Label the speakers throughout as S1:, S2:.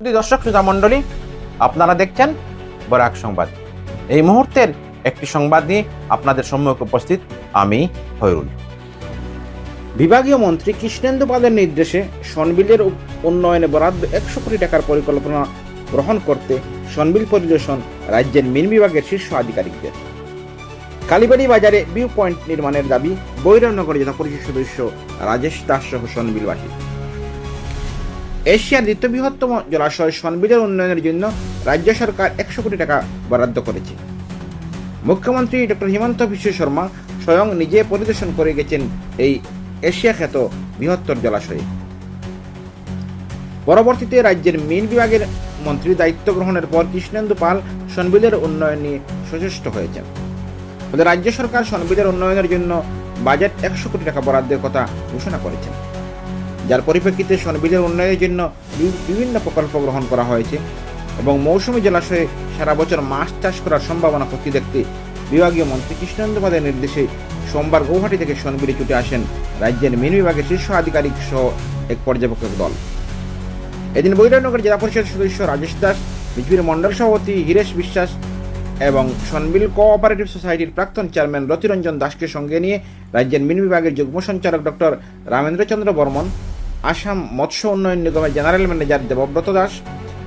S1: দর্শক শ্রোতা মণ্ডলী, আপনারা দেখছেন বরাক সংবাদ। এই মুহূর্তের একটি সংবাদ নিয়ে আপনাদের সম্মুখে উপস্থিত আমি হয়রুল বিভাগীয় মন্ত্রী কৃষ্ণেন্দু পালের নির্দেশে সনবিলের উন্নয়নে বরাদ্দ একশো কোটি টাকার পরিকল্পনা গ্রহণ করতে সনবিল পরিদর্শন রাজ্যের মিন বিভাগের শীর্ষ আধিকারিকদের। কালীবাড়ি বাজারে ভিউ পয়েন্ট নির্মাণের দাবি বৈরনগর জেলা পরিষদ সদস্য রাজেশ দাস সহ সনবিলবাসী। এশিয়ার দ্বিতীয় বৃহত্তম জলাশয় সনবিলের উন্নয়নের জন্য রাজ্য সরকার একশো কোটি টাকা বরাদ্দ করেছে। মুখ্যমন্ত্রী ডক্টর হিমন্ত বিশ্ব শর্মা স্বয়ং নিজে পরিদর্শন করে গেছেন এই এশিয়া খ্যাত বৃহত্তর জলাশয়ে। পরবর্তীতে রাজ্যের মিন বিভাগের মন্ত্রী দায়িত্ব গ্রহণের পর কৃষ্ণেন্দু পাল সনবিলের উন্নয়ন নিয়ে সচেষ্ট হয়েছেন। রাজ্য সরকার সনবিলের উন্নয়নের জন্য বাজেট একশো কোটি টাকা বরাদ্দের কথা ঘোষণা করেছেন। যার পরিপ্রেক্ষিতে সনবিলের উন্নয়নের জন্য বিভিন্ন প্রকল্প গ্রহণ করা হয়েছে এবং মৌসুমী জলাশয়ে সারা বছর মাছ চাষ করার সম্ভাবনা খতিয়ে দেখতে বিভাগীয় মন্ত্রী কৃষ্ণেন্দু পাদের নির্দেশে সোমবার গৌহাটি থেকে সনবিলে ছুটে আসেন রাজ্যের মিন বিভাগের শীর্ষ আধিকারিক সহ এক পর্যবেক্ষক দল। এদিন বৈরানগর জেলা পরিষদ সদস্য রাজেশ দাস, বিজেপির মন্ডল সভাপতি হিরেশ বিশ্বাস এবং সনবিল কোঅপারেটিভ সোসাইটির প্রাক্তন চেয়ারম্যান রতিরঞ্জন দাসকে সঙ্গে নিয়ে রাজ্যের মিন বিভাগের যুগ্ম সঞ্চালক ডক্টর রামেন্দ্রচন্দ্র বর্মন আসাম মৎস্য উন্নয়ন নিগমের জেনারেল ম্যানেজার দেবব্রত দাস,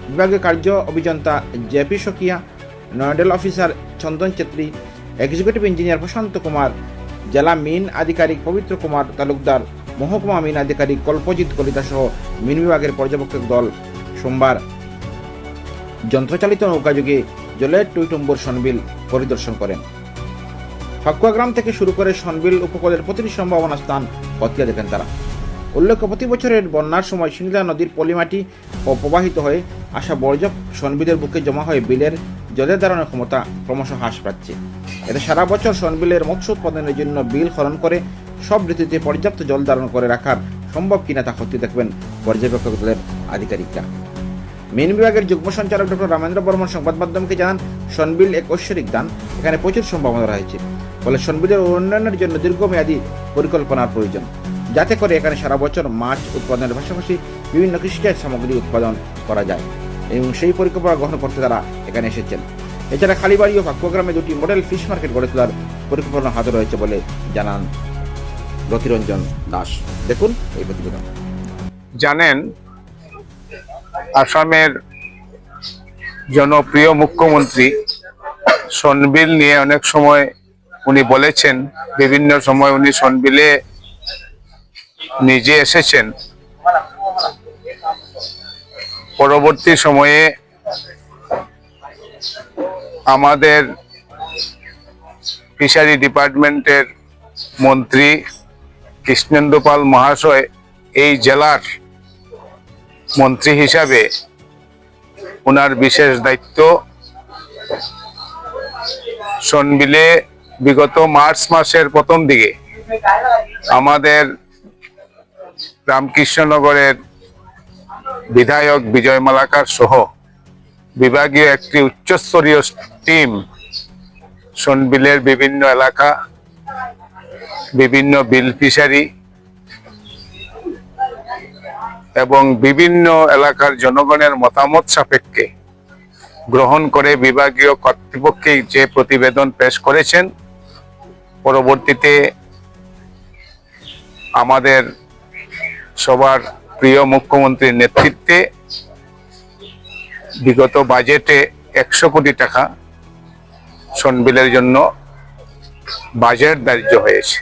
S1: বিভাগীয় কার্য অভিযন্তা JP Saikia nodal officer Chandan Chhetri executive engineer Prashanta Kumar, জেলা মিন আধিকারিক পবিত্র কুমার তালুকদার, মহকুমা মিন আধিকারিক কল্পজিৎ কলিতা সহ মিন বিভাগের পর্যবেক্ষক দল। সোমবার যন্ত্রচালিত নৌকাযোগে জলের টুইটম্বর সনবিল পরিদর্শন করেন। ফাকুয়া গ্রাম থেকে শুরু করে সনবিল উপকূলের প্রতিটি সম্ভাবনা স্থান খতিয়ে দেখেন তারা। উল্লেখ্য, প্রতি বছরের বন্যার সময় শিংলা নদীর পলিমাটি ও প্রবাহিত হয়ে আসা বর্জ্য সনবিলের বুকে জমা হয়ে বিলের জলের ধারণের ক্ষমতা ক্রমশ হ্রাস পাচ্ছে। এতে সারা বছর সনবিলের মৎস্য উৎপাদনের জন্য বিল খনন করে সব ঋতুতে পর্যাপ্ত জল ধারণ করে রাখার সম্ভব কিনা তা খতিয়ে দেখবেন পর্যবেক্ষক দলের আধিকারিকরা। মেন বিভাগের যুগ্ম সঞ্চালক ডক্টর রামেন্দ্র বর্মন সংবাদ মাধ্যমকে জানান, সনবিল এক ঐশ্বরিক দান এখানে প্রচুর সম্ভাবনা রয়েছে। ফলে সনবিলের উন্নয়নের জন্য দীর্ঘমেয়াদী পরিকল্পনার প্রয়োজন। যাতে করে এখানে সারা বছর মাছ উৎপাদনের পাশাপাশি বিভিন্ন কৃষিজাত সামগ্রী উৎপাদন করা যায় এবং সেই পরিকল্পনা গ্রহণ করতে তারা এখানে এসেছেন। এছাড়া খালিবাড়ি ও পাকুয়াগ্রামে দুটি মডেল ফিশ মার্কেট গড়ে তোলার পরিকল্পনা হাতে রয়েছে বলে জানান রতিরঞ্জন দাস। দেখুন এই প্রতিবেদন।
S2: জানেন, আসামের জনপ্রিয় মুখ্যমন্ত্রী সনবিল নিয়ে অনেক সময় উনি বলেছেন, বিভিন্ন সময় উনি সনবিলে নিজে এসেছেন। পরবর্তী সময়ে আমাদের ফিশারি ডিপার্টমেন্টের মন্ত্রী কৃষ্ণেন্দু পাল মহাশয় এই জেলার মন্ত্রী হিসাবে ওনার বিশেষ দায়িত্ব। সনবিলে বিগত মার্চ মাসের প্রথম দিকে আমাদের রামকৃষ্ণনগরের বিধায়ক বিজয় মালাকার সহ বিভাগীয় একটি উচ্চস্তরীয় টিম সনবিলের বিভিন্ন এলাকা, বিভিন্ন বিল ফিশারি এবং বিভিন্ন এলাকার জনগণের মতামত সাপেক্ষে গ্রহণ করে বিভাগীয় কর্তৃপক্ষে যে প্রতিবেদন পেশ করেছেন, পরবর্তীতে আমাদের সবার প্রিয় মুখ্যমন্ত্রীর নেতৃত্বে বিগত বাজেটে একশো কোটি টাকা সনবিলের জন্য বাজেট ধার্য হয়েছে।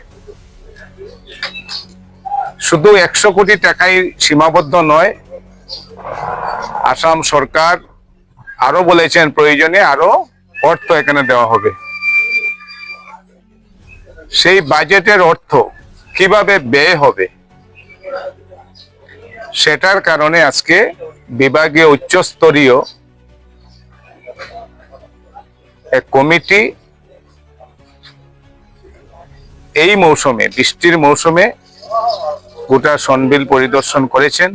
S2: শুধু একশো কোটি টাকাই সীমাবদ্ধ নয়, আসাম সরকার আরও বলেছেন প্রয়োজনে আরও অর্থ এখানে দেওয়া হবে। সেই বাজেটের অর্থ কীভাবে ব্যয় হবে সেটার কারণে আজকে বিভাগীয় উচ্চস্তরীয় এক কমিটি এই মৌসুমে, বৃষ্টির মৌসুমে গোটা সনবিল পরিদর্শন করেছেন।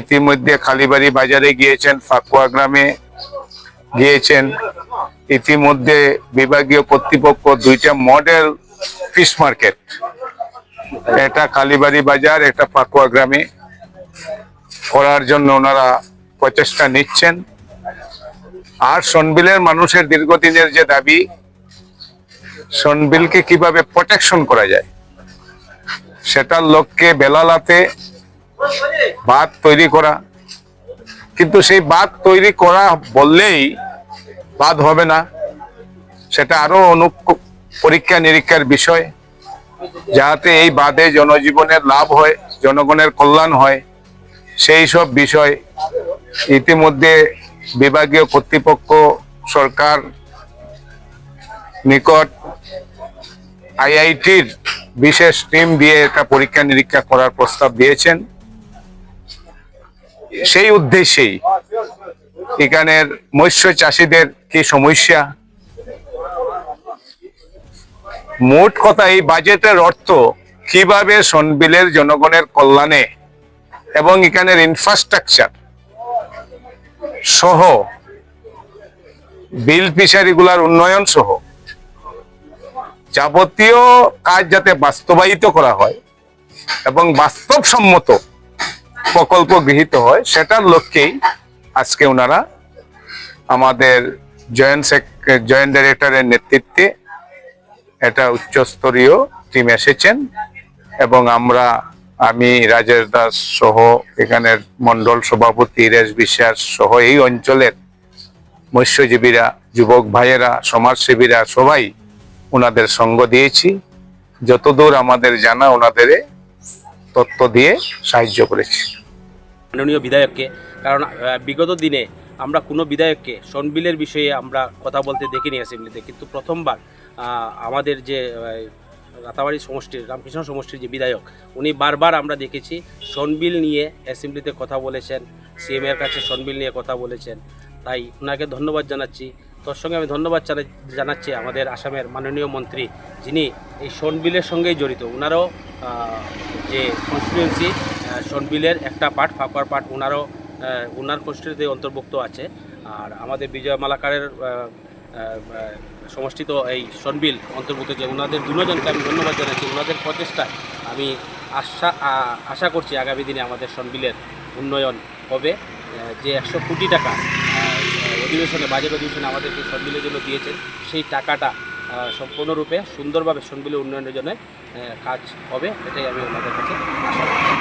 S2: ইতিমধ্যে খালিবাড়ি বাজারে গিয়েছেন, ফাকুয়া গ্রামে গিয়েছেন। ইতিমধ্যে বিভাগীয় কর্তৃপক্ষ দুইটা মডেল ফিশ মার্কেট এটা কালীবাড়ি বাজার এটা ফাকুয়া গ্রামে। করার জন্য ওনারা প্রচেষ্টা নিচ্ছেন। আর সনবিলের মানুষের দীর্ঘদিনের যে দাবি, সনবিলকে কীভাবে প্রোটেকশন করা যায়, সেটার লক্ষ্যে বেলালাতে বাঁধ তৈরি করা। কিন্তু সেই বাঁধ তৈরি করা বললেই বাদ হবে না। সেটা আরও অনু পরীক্ষা নিরীক্ষার বিষয়। যাতে এই বাদে জনজীবনের লাভ হয়, জনগণের কল্যাণ হয়। সেই সব বিষয় ইতিমধ্যে বিভাগীয় কর্তৃপক্ষ, সরকার নিকট আইআইটির বিশেষ টিম দিয়ে এটা পরীক্ষা নিরীক্ষা করার প্রস্তাব দিয়েছেন। সেই উদ্দেশ্যেই এখানের মৎস্য চাষীদের কি সমস্যা? মোট কথা এই বাজেটের অর্থ কীভাবে সনবিলের জনগণের কল্যাণে এবং এখানের ইনফ্রাস্ট্রাকচার সহ বিল ফিশারিগুলার উন্নয়ন সহ যাবতীয় কাজ যাতে বাস্তবায়িত করা হয় এবং বাস্তবসম্মত প্রকল্প গৃহীত হয়, সেটার লক্ষ্যেই আজকে ওনারা আমাদের জয়েন্ট জয়েন্ট ডাইরেক্টরের নেতৃত্বে এটা উচ্চস্তরীয় টিম এসেছেন এবং আমরা আমি রাজেশ দাস সহ এখানের মন্ডল সভাপতি রেশ বিশ্বাস সহ এই অঞ্চলের মৎস্যজীবীরা, যুবক ভাইয়েরা, সমাজসেবীরা সবাই ওনাদের সঙ্গ দিয়েছি। যতদূর আমাদের জানা ওনাদের তথ্য দিয়ে সাহায্য করেছি।
S3: মাননীয় বিধায়ককে, কারণ বিগত দিনে আমরা কোনো বিধায়ককে সনবিলের বিষয়ে আমরা কথা বলতে দেখিনি অ্যাসেম্বলিতে। কিন্তু প্রথমবার আমাদের যে রাতাবাড়ি সমষ্টির, রামকৃষ্ণ সমষ্টির যে বিধায়ক, উনি বারবার আমরা দেখেছি সনবিল নিয়ে অ্যাসেম্বলিতে কথা বলেছেন সিএম এর কাছে সনবিল নিয়ে কথা বলেছেন। তাই ওনাকে ধন্যবাদ জানাচ্ছি। তোর সঙ্গে আমি ধন্যবাদ জানা- জানাচ্ছি আমাদের আসামের মাননীয় মন্ত্রী, যিনি এই সনবিলের সঙ্গেই জড়িত। ওনারও যে কনস্টিটুয়েন্সি সনবিলের একটা পার্ট ফাঁকুয়ার পার্ট ওনারও ওনার কনস্টিটুয়েন্সিতে অন্তর্ভুক্ত আছে। আর আমাদের বিজয় মালাকারের সমষ্টিত এই সনবিল অন্তর্ভুক্ত যে ওনাদের দুজনকে আমি ধন্যবাদ জানাচ্ছি। ওনাদের প্রচেষ্টায় আমি আশা আশা করছি আগামী দিনে আমাদের সনবিলের উন্নয়ন হবে। যে একশো কোটি টাকা অধিবেশনে, বাজেট অধিবেশনে আমাদেরকে সনবিলের জন্য দিয়েছেন, সেই টাকাটা সম্পূর্ণরূপে সুন্দরভাবে সনবিলের উন্নয়নের জন্য কাজ হবে, এটাই আমি ওনাদের কাছে আশা